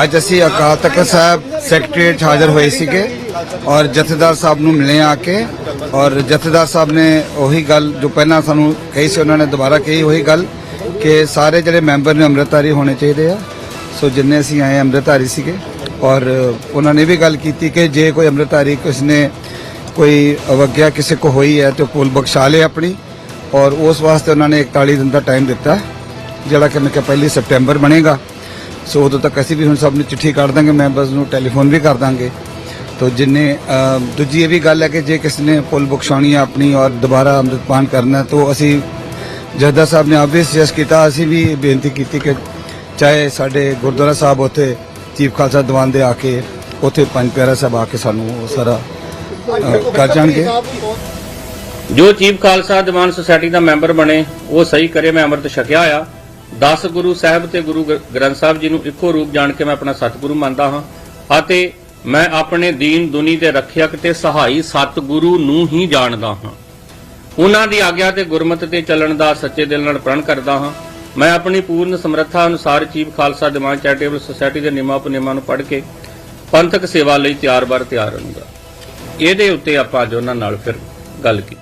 ਅੱਜ ਅਸੀਂ ਅਕਾਲ ਤਖਤ ਸਾਹਿਬ ਸੈਕਟਰੀਏਟ ਹਾਜ਼ਰ ਹੋਏ ਸੀਗੇ ਔਰ ਜਥੇਦਾਰ ਸਾਹਿਬ ਨੂੰ ਮਿਲੇ ਆ ਕੇ ਔਰ ਜਥੇਦਾਰ ਸਾਹਿਬ ਨੇ ਉਹੀ ਗੱਲ ਜੋ ਪਹਿਲਾਂ ਸਾਨੂੰ ਕਹੀ ਸੀ, ਉਹਨਾਂ ਨੇ ਦੁਬਾਰਾ ਕਹੀ, ਉਹੀ ਗੱਲ ਕਿ ਸਾਰੇ ਜਿਹੜੇ ਮੈਂਬਰ ਨੇ ਅੰਮ੍ਰਿਤਧਾਰੀ ਹੋਣੇ ਚਾਹੀਦੇ ਆ। ਸੋ ਜਿੰਨੇ ਅਸੀਂ ਆਏ ਅੰਮ੍ਰਿਤਧਾਰੀ ਸੀਗੇ ਔਰ ਉਹਨਾਂ ਨੇ ਵੀ ਗੱਲ ਕੀਤੀ ਕਿ ਜੇ ਕੋਈ ਅੰਮ੍ਰਿਤਧਾਰੀ ਕਿਸ ਨੇ ਕੋਈ ਅਵਗਿਆ ਕਿਸੇ ਕੋ ਹੋਈ ਹੈ ਤੇ ਉਹ ਭੁੱਲ ਬਖਸ਼ਾ ਲੇ ਆਪਣੀ ਔਰ ਉਸ ਵਾਸਤੇ ਉਹਨਾਂ ਨੇ 41 ਦਿਨ ਦਾ ਟਾਈਮ ਦਿੱਤਾ, ਜਿਹੜਾ ਕਿ ਮੈਂ ਕਿਹਾ ਪਹਿਲੀ ਸਪਟੈਂਬਰ ਬਣੇਗਾ। ਸੋ ਉਦੋਂ ਤੱਕ ਅਸੀਂ ਵੀ ਹੁਣ ਸਭ ਨੂੰ ਚਿੱਠੀ ਕੱਢ ਦਾਂਗੇ, ਮੈਂਬਰਸ ਨੂੰ ਟੈਲੀਫੋਨ ਵੀ ਕਰ ਦਾਂਗੇ। ਤੋ ਜਿੰਨੇ ਦੂਜੀ ਇਹ ਵੀ ਗੱਲ ਹੈ ਕਿ ਜੇ ਕਿਸੇ ਨੇ ਪੁਲ ਬਖਸ਼ਾਉਣੀ ਹੈ ਆਪਣੀ ਔਰ ਦੁਬਾਰਾ ਅੰਮ੍ਰਿਤਪਾਨ ਕਰਨਾ, ਤਾਂ ਅਸੀਂ ਜੱਦਾ ਸਾਹਿਬ ਨੇ ਆਬਵੀਅਸ ਸੁਜੈਸਟ ਕੀਤਾ, ਅਸੀਂ ਵੀ ਬੇਨਤੀ ਕੀਤੀ ਕਿ ਚਾਹੇ ਸਾਡੇ ਗੁਰਦੁਆਰਾ ਸਾਹਿਬ ਉੱਥੇ ਚੀਫ ਖਾਲਸਾ ਦੀਵਾਨ ਦੇ ਆ ਕੇ, ਉੱਥੇ ਪੰਜ ਪਿਆਰਾ ਸਾਹਿਬ ਆ ਕੇ ਸਾਨੂੰ ਉਹ ਸਾਰਾ ਕਰ ਜਾਣਗੇ। ਜੋ ਚੀਫ ਖਾਲਸਾ ਦੀਵਾਨ ਸੁਸਾਇਟੀ ਦਾ ਮੈਂਬਰ ਬਣੇ, ਉਹ ਸਹੀ ਕਰੇ, ਮੈਂ ਅੰਮ੍ਰਿਤ ਛਕਿਆ ਆ 10 ਗੁਰੂ ਸਾਹਿਬ ਤੇ ਗੁਰੂ ਗ੍ਰੰਥ ਸਾਹਿਬ ਜੀ ਨੂੰ ਇੱਕੋ ਰੂਪ ਜਾਣ ਕੇ ਮੈਂ ਆਪਣਾ ਸਤਿਗੁਰੂ ਮੰਨਦਾ ਹਾਂ। ਅਤੇ ਮੈਂ ਆਪਣੇ ਦੀਨ ਦੁਨੀ ਦੇ ਰੱਖਿਅਕ ਤੇ ਸਹਾਈ ਸਤਿਗੁਰੂ ਨੂੰ ਹੀ ਜਾਣਦਾ ਹਾਂ। ਉਹਨਾਂ ਦੀ ਆਗਿਆ ਤੇ ਗੁਰਮਤਿ ਤੇ ਚੱਲਣ ਦਾ ਸੱਚੇ ਦਿਲ ਨਾਲ ਪ੍ਰਣ ਕਰਦਾ ਹਾਂ। ਮੈਂ ਆਪਣੀ ਪੂਰਨ ਸਮਰੱਥਾ ਅਨੁਸਾਰ chief Khalsa Diwan charitable society ਦੇ ਨਿਯਮਾਂ ਉਪਨਿਯਮਾਂ ਨੂੰ ਪੜ੍ਹ ਕੇ ਪੰਥਕ ਸੇਵਾ ਲਈ ਤਿਆਰ ਬਰ ਤਿਆਰ ਰਹੂੰਗਾ ਇਹਦੇ ਉੱਤੇ ਆਪਾਂ ਅੱਜ ਉਹਨਾਂ ਨਾਲ ਫਿਰ ਗੱਲ ਕੀਤੀ।